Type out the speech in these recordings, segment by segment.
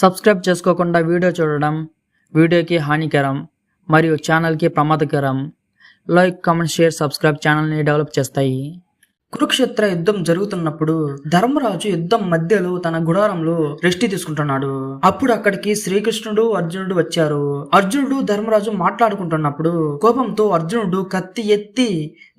Subscribe చేసుకోకుండా video చూడడం వీడియోకి హానికరం మరియు ఛానల్కి ప్రమాదకరం. లైక్ కామెంట్ షేర్ సబ్స్క్రైబ్ ఛానల్ని డెవలప్ చేస్తాయి. కురుక్షేత్ర యుద్ధం జరుగుతున్నప్పుడు ధర్మరాజు యుద్ధం మధ్యలో తన గుడారంలో రెస్ట్ తీసుకుంటున్నాడు. అప్పుడు అక్కడికి శ్రీకృష్ణుడు అర్జునుడు వచ్చారు. అర్జునుడు ధర్మరాజు మాట్లాడుకుంటున్నప్పుడు కోపంతో అర్జునుడు కత్తి ఎత్తి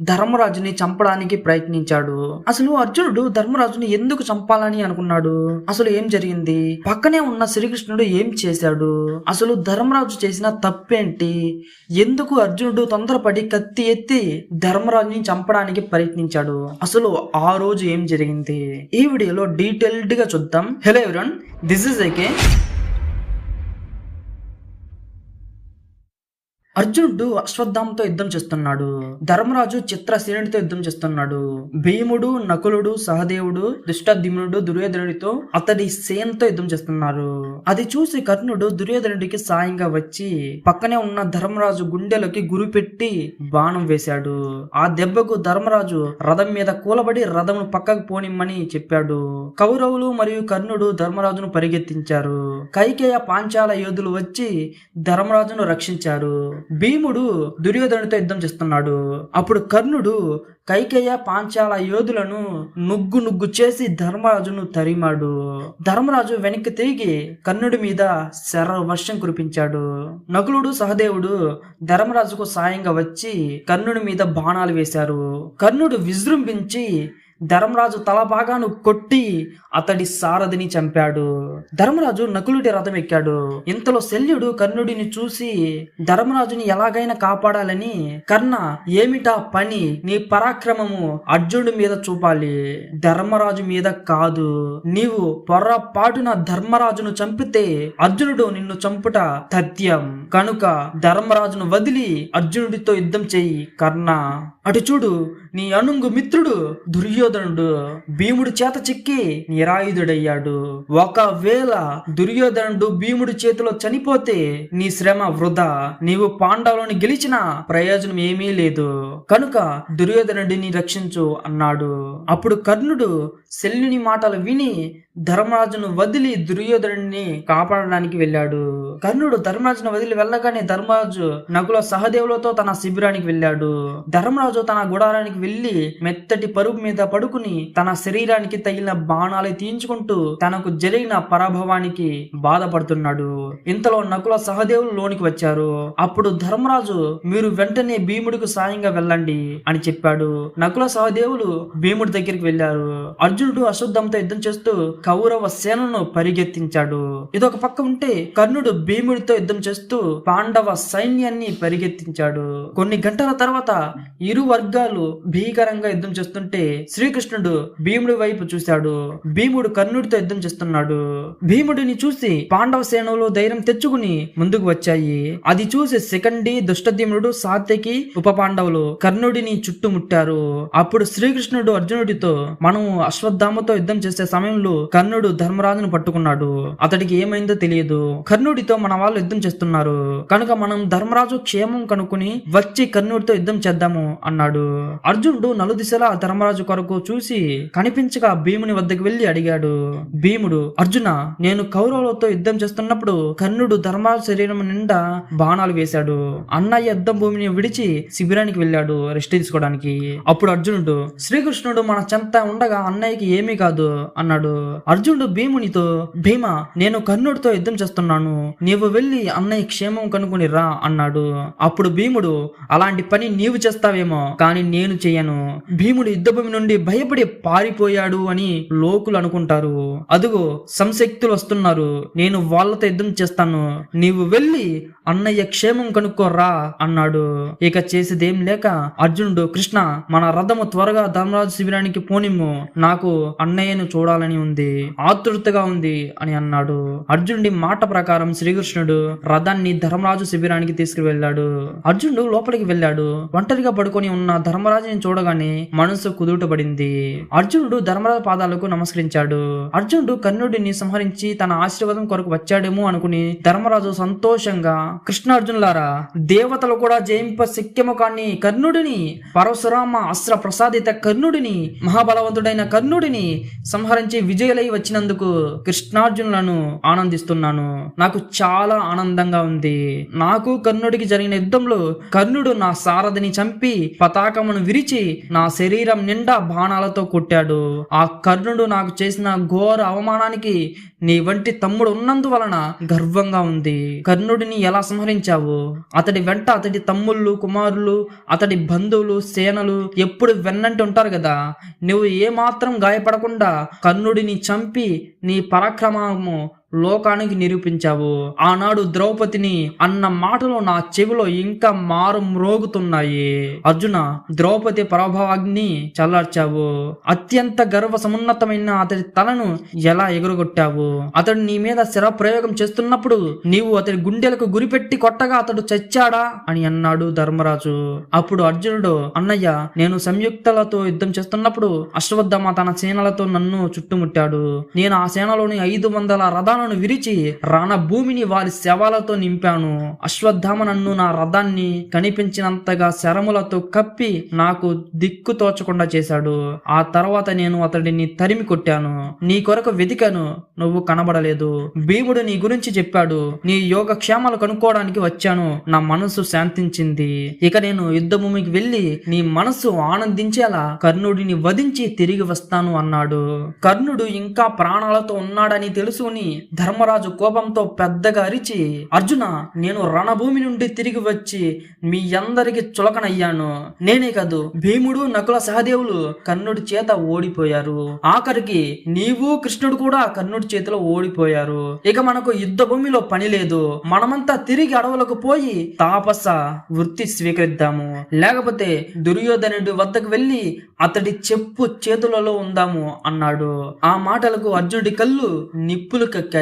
ధర్మరాజుని చంపడానికి ప్రయత్నించాడు. అసలు అర్జునుడు ధర్మరాజుని ఎందుకు చంపాలని అనుకున్నాడు? అసలు ఏం జరిగింది? పక్కనే ఉన్న శ్రీకృష్ణుడు ఏం చేశాడు? అసలు ధర్మరాజు చేసిన తప్పేంటి? ఎందుకు అర్జునుడు తొందరపడి కత్తి ఎత్తి ధర్మరాజుని చంపడానికి ప్రయత్నించాడు? అసలు ఆ రోజు ఏం జరిగింది? ఈ వీడియోలో డీటెయిల్డ్గా చూద్దాం. Hello everyone this is AK అర్జునుడు అశ్వత్థామతో యుద్ధం చేస్తున్నాడు. ధర్మరాజు చిత్రసేనుడితో యుద్ధం చేస్తున్నాడు. భీముడు నకులుడు సహదేవుడు దుష్టదిమ్నుడు దుర్యోధనుడితో అతడి సేనతో యుద్ధం చేస్తున్నారు. అది చూసి కర్ణుడు దుర్యోధనుడికి సాయంగా వచ్చి పక్కనే ఉన్న ధర్మరాజు గుండెలకి గురి పెట్టి బాణం వేశాడు. ఆ దెబ్బకు ధర్మరాజు రథం మీద కూలబడి రథమును పక్కకు పోనిమ్మని చెప్పాడు. కౌరవులు మరియు కర్ణుడు ధర్మరాజును పరిగెత్తించారు. కైకేయ పాంచాల యోధులు వచ్చి ధర్మరాజును రక్షించారు. భీముడు దుర్యోధనుడితో యుద్ధం చేస్తున్నాడు. అప్పుడు కర్ణుడు కైకేయ పాంచాల యోధులను నుగ్గు నుగ్గు చేసి ధర్మరాజును తరిమాడు. ధర్మరాజు వెనక్కి తిరిగి కర్ణుడి మీద శర వర్షం కురిపించాడు. నకులుడు సహదేవుడు ధర్మరాజుకు సాయంగా వచ్చి కర్ణుడి మీద బాణాలు వేశారు. కర్ణుడు విజృంభించి ధర్మరాజు తలభాగాను కొట్టి అతడి సారథిని చంపాడు. ధర్మరాజు నకులుడి రథం ఎక్కాడు. ఇంతలో శల్యుడు కర్ణుడిని చూసి ధర్మరాజుని ఎలాగైనా కాపాడాలని కర్ణ ఏమిటా పని? నీ పరాక్రమము అర్జునుడి మీద చూపాలి. ధర్మరాజు మీద కాదు. నీవు పొర్రపాటున ధర్మరాజును చంపితే అర్జునుడు నిన్ను చంపుట తథ్యం కనుక ధర్మరాజును వదిలి అర్జునుడితో యుద్ధం చెయ్యి కర్ణ. అటు చూడు నీ అనుంగు మిత్రుడు దుర్యోధనుడు భీముడి చేత చిక్కి నిరాయుధుడయ్యాడు. ఒకవేళ దుర్యోధనుడు భీముడి చేతిలో చనిపోతే నీ శ్రమ వృధా. నీవు పాండవులను గెలిచిన ప్రయోజనం ఏమీ లేదు. కనుక దుర్యోధనుడిని రక్షించు అన్నాడు. అప్పుడు కర్ణుడు శల్యుని మాటలు విని ధర్మరాజును వదిలి దుర్యోధనుడిని కాపాడడానికి వెళ్ళాడు. కర్ణుడు ధర్మరాజును వదిలి వెళ్ళగానే ధర్మరాజు నకుల సహదేవులతో తన శిబిరానికి వెళ్ళాడు. ధర్మరాజు తన గుడారానికి వెళ్ళి మెత్తటి పరుపు మీద పడుకుని తన శరీరానికి తగిలిన బాణాలు తీయించుకుంటూ తనకు జరిగిన పరాభవానికి బాధపడుతున్నాడు. ఇంతలో నకుల సహదేవులు లోనికి వచ్చారు. అప్పుడు ధర్మరాజు మీరు వెంటనే భీముడికి సాయంగా వెళ్ళండి అని చెప్పాడు. నకుల సహదేవులు భీముడి దగ్గరికి వెళ్ళారు అర్జునుడు అశుద్ధంతో యుద్ధం చేస్తూ కౌరవ సేనను పరిగెత్తించాడు. ఇదొక పక్క ఉంటే కర్ణుడు భీముడితో యుద్ధం చేస్తూ పాండవ సైన్యాన్ని పరిగెత్తించాడు. కొన్ని గంటల తర్వాత ఇరు వర్గాలు భీకరంగా యుద్ధం చేస్తుంటే శ్రీకృష్ణుడు భీముడి వైపు చూశాడు. భీముడు కర్ణుడితో యుద్ధం చేస్తున్నాడు. భీముడిని చూసి పాండవ సేనలో ధైర్యం తెచ్చుకుని ముందుకు వచ్చాయి. అది చూసి శిఖండి దుష్టధీముడు సాత్యకి ఉప పాండవులు కర్ణుడిని చుట్టుముట్టారు. అప్పుడు శ్రీకృష్ణుడు అర్జునుడితో మనం అశ్వత్థామతో యుద్ధం చేసే సమయంలో కర్ణుడు ధర్మరాజును పట్టుకున్నాడు. అతడికి ఏమైందో తెలియదు. కర్ణుడి కర్ణుడితో మన వాళ్ళు యుద్ధం చేస్తున్నారు. కనుక మనం ధర్మరాజు క్షేమం కనుక్కుని వచ్చి కర్ణుడితో యుద్ధం చేద్దాము అన్నాడు. అర్జునుడు నలుదిశలా ధర్మరాజు కొరకు చూసి కనిపించక భీముని వద్దకు వెళ్ళి అడిగాడు. భీముడు అర్జున నేను కౌరవులతో యుద్ధం చేస్తున్నప్పుడు కర్ణుడు ధర్మరాజు శరీరం నిండా బాణాలు వేశాడు. అన్నయ్య యుద్ధం భూమిని విడిచి శిబిరానికి వెళ్ళాడు రెస్ట్ తీసుకోవడానికి. అప్పుడు అర్జునుడు శ్రీకృష్ణుడు మన చెంత ఉండగా అన్నయ్యకి ఏమీ కాదు అన్నాడు. అర్జునుడు భీమునితో భీమ నేను కర్ణుడితో యుద్ధం చేస్తున్నాను. నీవు వెళ్ళి అన్నయ్య క్షేమం కనుక్కుని రా అన్నాడు. అప్పుడు భీముడు అలాంటి పని నీవు చేస్తావేమో కానీ నేను చేయను. భీముడు యుద్ధభూమి నుండి భయపడి పారిపోయాడు అని లోకులు అనుకుంటారు. అదుగో సంశక్తులు వస్తున్నారు. నేను వాళ్ళతో యుద్ధం చేస్తాను. నీవు వెళ్ళి అన్నయ్య క్షేమం కనుక్కోరా అన్నాడు. ఇక చేసేదేం లేక అర్జునుడు కృష్ణ మన రథము త్వరగా ధర్మరాజు శిబిరానికి పోనిమ్ము. నాకు అన్నయ్యను చూడాలని ఉంది. ఆతృతగా ఉంది అని అన్నాడు. అర్జునుడి మాట ప్రకారం శ్రీ శ్రీకృష్ణుడు రథాన్ని ధర్మరాజు శిబిరానికి తీసుకువెళ్ళాడు. అర్జునుడు లోపలికి వెళ్ళాడు. ఒంటరిగా పడుకొని ఉన్న ధర్మరాజుని చూడగానే మనసు కుదుటపడింది. అర్జునుడు ధర్మరాజు పాదాలకు నమస్కరించాడు. అర్జునుడు కర్ణుడిని సంహరించి తన ఆశీర్వాదం కొరకు వచ్చాడేమో అనుకుని ధర్మరాజు సంతోషంగా కృష్ణార్జునులారా దేవతలు కూడా జయింప శక్యము కాని కర్ణుడిని పరశురామ అస్త్ర ప్రసాదిత కర్ణుడిని మహాబలవంతుడైన కర్ణుడిని సంహరించి విజయలై వచ్చినందుకు కృష్ణార్జునులను ఆనందిస్తున్నాను. నాకు చాలా ఆనందంగా ఉంది. నాకు కర్ణుడికి జరిగిన యుద్ధంలో కర్ణుడు నా సారథిని చంపి పతాకమును విరిచి నా శరీరం నిండా బాణాలతో కొట్టాడు. ఆ కర్ణుడు నాకు చేసిన ఘోర అవమానానికి నీ వంటి తమ్ముడు ఉన్నందువలన గర్వంగా ఉంది. కర్ణుడిని ఎలా సంహరించావు? అతడి వెంట అతడి తమ్ముళ్ళు కుమారులు అతడి బంధువులు సేనలు ఎప్పుడు వెన్నంటి ఉంటారు కదా? నువ్వు ఏమాత్రం గాయపడకుండా కర్ణుడిని చంపి నీ పరాక్రమము లోకానికి నిరూపించావు. ఆనాడు ద్రౌపదిని అన్న మాటలు నా చెవిలో ఇంకా మారు మ్రోగుతున్నాయి. అర్జున ద్రౌపది ప్రభావాగ్ని చల్లార్చావు. అత్యంత గర్వ సమున్నతమైన అతడి తలను ఎలా ఎగురగొట్టావు? అతడు నీ మీద శిర ప్రయోగం చేస్తున్నప్పుడు నీవు అతడి గుండెలకు గురిపెట్టి కొట్టగా అతడు చచ్చాడా? అని అన్నాడు ధర్మరాజు. అప్పుడు అర్జునుడు అన్నయ్య నేను సంయుక్తలతో యుద్ధం చేస్తున్నప్పుడు అశ్వత్థమ తన సేనలతో నన్ను చుట్టుముట్టాడు. నేను ఆ సేనలోని ఐదు వందల రథాలను విరిచి రణభూమిని వారి శవాలతో నింపాను. అశ్వత్థామ నన్ను నా రథాన్ని కనిపించినంతగా శరములతో కప్పి నాకు దిక్కు తోచకుండా చేశాడు. ఆ తర్వాత నేను అతడిని తరిమి కొట్టాను. నీ కొరకు వెతికాను నువ్వు కనబడలేదు. భీముడు నీ గురించి చెప్పాడు. నీ యోగక్షేమాలు కనుక్కోవడానికి వచ్చాను. నా మనసు శాంతించింది. ఇక నేను యుద్ధ భూమికి వెళ్ళి నీ మనసు ఆనందించేలా కర్ణుడిని వధించి తిరిగి వస్తాను అన్నాడు. కర్ణుడు ఇంకా ప్రాణాలతో ఉన్నాడని తెలుసుకుని ధర్మరాజు కోపంతో పెద్దగా అరిచి అర్జున నేను రణభూమి నుండి తిరిగి వచ్చి మీ అందరికి చులకనయ్యాను. నేనే కాదు. భీముడు నకుల సహదేవులు కర్ణుడి చేత ఓడిపోయారు. ఆఖరికి నీవు కృష్ణుడు కూడా కర్ణుడి చేతిలో ఓడిపోయారు. ఇక మనకు యుద్ధ భూమిలో పని లేదు. మనమంతా తిరిగి అడవులకు పోయి తాపస వృత్తి స్వీకరిద్దాము. లేకపోతే దుర్యోధనుడి వద్దకు వెళ్ళి అతడి చెప్పు చేతులలో ఉందాము అన్నాడు. ఆ మాటలకు అర్జునుడి కళ్ళు నిప్పులు కక్కాయి.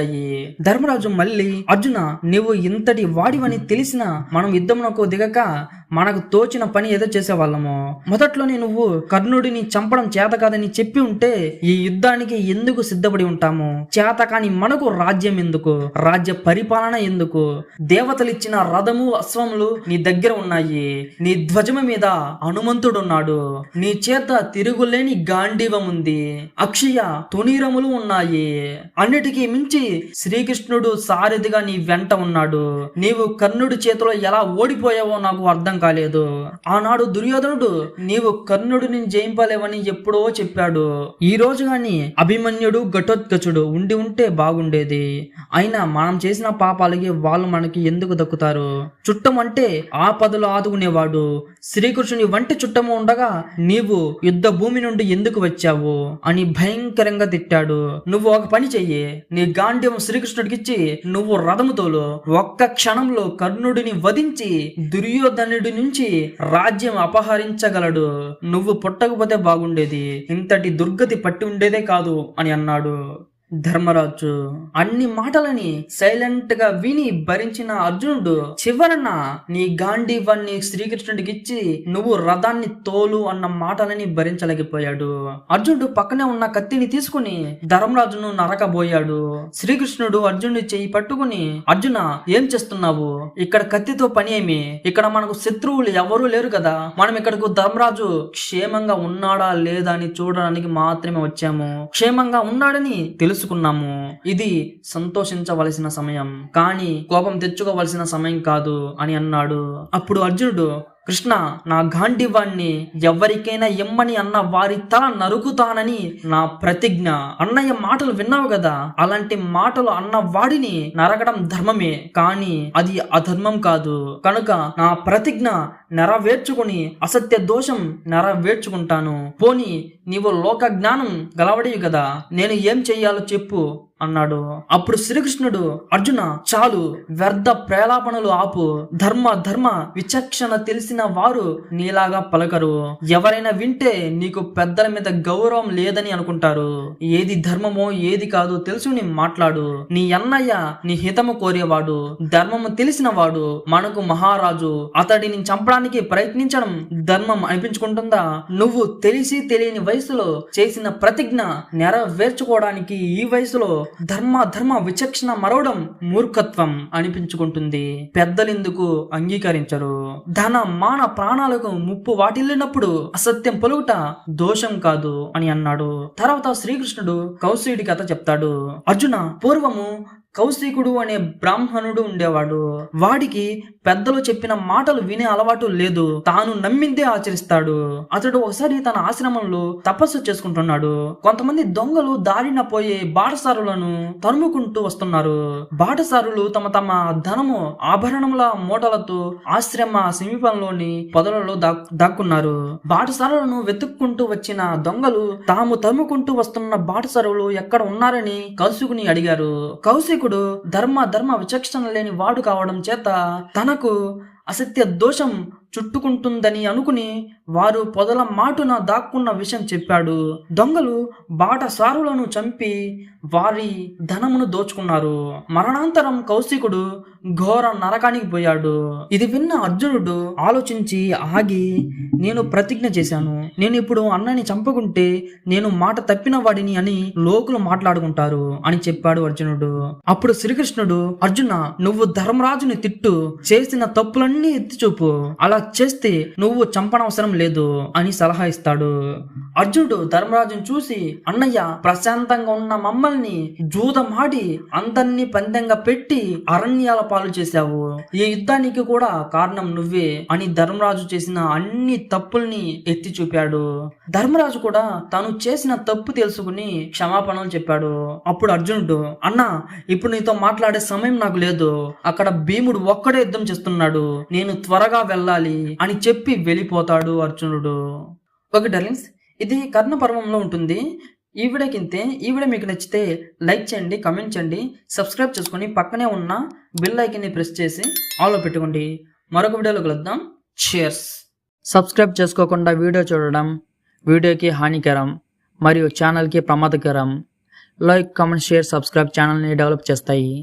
ధర్మరాజు మళ్ళీ అర్జున నువ్వు ఇంతటి వాడివని తెలిసిన మనం యుద్ధమునకు దిగక మనకు తోచిన పని ఏదో చేసేవాళ్ళము. మొదట్లోనే నువ్వు కర్ణుడిని చంపడం చేత కాదని చెప్పి ఉంటే ఈ యుద్ధానికి ఎందుకు సిద్ధపడి ఉంటాము? చేత కాని మనకు రాజ్యం ఎందుకు? రాజ్య పరిపాలన ఎందుకు? దేవతలిచ్చిన రథము అశ్వములు నీ దగ్గర ఉన్నాయి. నీ ధ్వజము మీద హనుమంతుడున్నాడు. నీ చేత తిరుగులేని గాంధీవం ఉంది అక్షయ తునీరములు ఉన్నాయి. అన్నిటికీ మించి శ్రీకృష్ణుడు సారథిగా నీ వెంట ఉన్నాడు. నీవు కర్ణుడి చేతిలో ఎలా ఓడిపోయావో నాకు అర్థం కాలేదు. ఆనాడు దుర్యోధనుడు నీవు కర్ణుడిని జయింపలేవని ఎప్పుడో చెప్పాడు. ఈ రోజు గాని అభిమన్యుడు ఘటోత్కచుడు ఉండి ఉంటే బాగుండేది. అయినా మనం చేసిన పాపాలకి వాళ్ళు మనకి ఎందుకు దక్కుతారు? చుట్టం అంటే ఆపదలు ఆదుకునేవాడు. శ్రీకృష్ణుని వంటి చుట్టము ఉండగా నీవు యుద్ధ భూమి నుండి ఎందుకు వచ్చావు? అని భయంకరంగా తిట్టాడు. నువ్వు ఒక పని చెయ్యి. నీ గాండ్యం శ్రీకృష్ణుడికిచ్చి నువ్వు రథముతోలు ఒక్క క్షణంలో కర్ణుడిని వధించి దుర్యోధనుడి నుంచి రాజ్యం అపహరించగలడు. నువ్వు పుట్టకపోతే బాగుండేది. ఇంతటి దుర్గతి పట్టి ఉండేదే కాదు అని అన్నాడు. ధర్మరాజు అన్ని మాటలని సైలెంట్గా విని భరించిన అర్జునుడు చివరన నీ గాంధీవాన్ని శ్రీకృష్ణుడికి ఇచ్చి నువ్వు రథాన్ని తోలు అన్న మాటలని భరించలేకపోయాడు. అర్జునుడు పక్కనే ఉన్న కత్తిని తీసుకుని ధర్మరాజును నరకబోయాడు. శ్రీకృష్ణుడు అర్జునుడి చేయి పట్టుకుని అర్జున ఏం చేస్తున్నావు? ఇక్కడ కత్తితో పని ఏమి? ఇక్కడ మనకు శత్రువులు ఎవరూ లేరు కదా. మనం ఇక్కడకు ధర్మరాజు క్షేమంగా ఉన్నాడా లేదా అని చూడడానికి మాత్రమే వచ్చాము. క్షేమంగా ఉన్నాడని తెలుసు తెలుసుకున్నాము. ఇది సంతోషించవలసిన సమయం. కానీ కోపం తెచ్చుకోవలసిన సమయం కాదు అని అన్నాడు. అప్పుడు అర్జునుడు కృష్ణ నా గాంధీవాణ్ణి ఎవరికైనా ఇమ్మని అన్న వారి తల నరుకుతానని నా ప్రతిజ్ఞ. అన్నయ్య మాటలు విన్నావు కదా అలాంటి మాటలు అన్న వాడిని నరకడం ధర్మమే. కానీ అది అధర్మం కాదు. కనుక నా ప్రతిజ్ఞ నెరవేర్చుకుని అసత్య దోషం నెరవేర్చుకుంటాను. పోని నీవు లోక జ్ఞానం గలవడివి కదా నేను ఏం చెయ్యాలో చెప్పు. అన్నాడు. అప్పుడు శ్రీకృష్ణుడు అర్జున చాలు. వ్యర్థ ప్రేలాపణలు ఆపు. ధర్మ ధర్మ విచక్షణ తెలిసిన వారు నీలాగా పలకరు. ఎవరైనా వింటే నీకు పెద్దల మీద గౌరవం లేదని అనుకుంటారు. ఏది ధర్మమో ఏది కాదో తెలుసుని మాట్లాడు. నీ అన్నయ్య నీ హితము కోరేవాడు. ధర్మము తెలిసిన వాడు మనకు మహారాజు. అతడిని చంపడానికి ప్రయత్నించడం ధర్మం అనిపించుకుంటుందా? నువ్వు తెలిసి తెలియని వయసులో చేసిన ప్రతిజ్ఞ నెరవేర్చుకోవడానికి ఈ వయసులో ధర్మ ధర్మ విచక్షణ మరవడం మూర్ఖత్వం అనిపించుకుంటుంది. పెద్దలెందుకు అంగీకరించరు. ధన మాన ప్రాణాలకు ముప్పు వాటిల్లినప్పుడు అసత్యం పొలుగుట దోషం కాదు అని అన్నాడు. తర్వాత శ్రీకృష్ణుడు కౌశీయుడి కథ చెప్తాడు. అర్జున పూర్వము కౌశికుడు అనే బ్రాహ్మణుడు ఉండేవాడు. వాడికి పెద్దలు చెప్పిన మాటలు వినే అలవాటు లేదు. తాను నమ్మిందే ఆచరిస్తాడు. అతడు ఒకసారి తన ఆశ్రమంలో తపస్సు చేసుకుంటున్నాడు. కొంతమంది దొంగలు దారిన పోయే బాటసారులను తరుముకుంటూ వస్తున్నారు. బాటసారులు తమ తమ ధనము ఆభరణముల మూటలతో ఆశ్రమ సమీపంలోని పొదలలో దాక్- దాక్కున్నారు. బాటసారులను వెతుక్కుంటూ వచ్చిన దొంగలు తాము తరుముకుంటూ వస్తున్న బాటసారులు ఎక్కడ ఉన్నారని కౌశికుని అడిగారు. కౌశికుడు ధర్మ ధర్మ విచక్షణ లేని వాడు కావడం చేత తనకు అసత్య దోషం చుట్టుకుంటుందని అనుకుని వారు పొదల మాటున దాక్కున్న విషయం చెప్పాడు. దొంగలు బాటసారులను చంపి వారి ధనమును దోచుకున్నారు. మరణాంతరం కౌశికుడు ఘోర నరకానికి పోయాడు. ఇది విన్న అర్జునుడు ఆలోచించి ఆగి నేను ప్రతిజ్ఞ చేశాను. నేను ఇప్పుడు అన్నని చంపకుంటే నేను మాట తప్పిన వాడిని అని లోకులు మాట్లాడుకుంటారు అని చెప్పాడు అర్జునుడు. అప్పుడు శ్రీకృష్ణుడు అర్జున నువ్వు ధర్మరాజుని తిట్టు చేసిన తప్పులన్నీ ఎత్తి చూపు. అలా చేస్తే నువ్వు చంపనవసరం లేదు అని సలహా ఇస్తాడు. అర్జునుడు ధర్మరాజును చూసి అన్నయ్య ప్రశాంతంగా ఉన్న మమ్మల్ని జూదమాడి అందరినీ పందెంగా పెట్టి అరణ్యాల పాలు చేశావు. ఈ యుద్ధానికి కూడా కారణం నువ్వే అని ధర్మరాజు చేసిన అన్ని తప్పుల్ని ఎత్తి చూపాడు. ధర్మరాజు కూడా తాను చేసిన తప్పు తెలుసుకుని క్షమాపణలు చెప్పాడు. అప్పుడు అర్జునుడు అన్న ఇప్పుడు నీతో మాట్లాడే సమయం నాకు లేదు. అక్కడ భీముడు ఒక్కడే యుద్ధం చేస్తున్నాడు. నేను త్వరగా వెళ్ళాలి అని చెప్పి వెళ్ళిపోతాడు అర్జునుడు. ఓకే డర్లింగ్స్ ఇది కర్ణ పర్వంలో ఉంటుంది. ఈ వీడియోకింతే ఈ వీడియో మీకు నచ్చితే లైక్ చేయండి కమెంట్ చేయండి సబ్స్క్రైబ్ చేసుకొని పక్కనే ఉన్న బిల్ ఐకన్ని ప్రెస్ చేసి ఆల్లో పెట్టుకోండి. మరొక వీడియోలో కలుద్దాం. షేర్స్ సబ్స్క్రైబ్ చేసుకోకుండా వీడియో చూడడం వీడియోకి హానికరం మరియు ఛానల్కి ప్రమాదకరం. లైక్ కామెంట్ షేర్ సబ్స్క్రైబ్ ఛానల్ని డెవలప్ చేస్తాయి.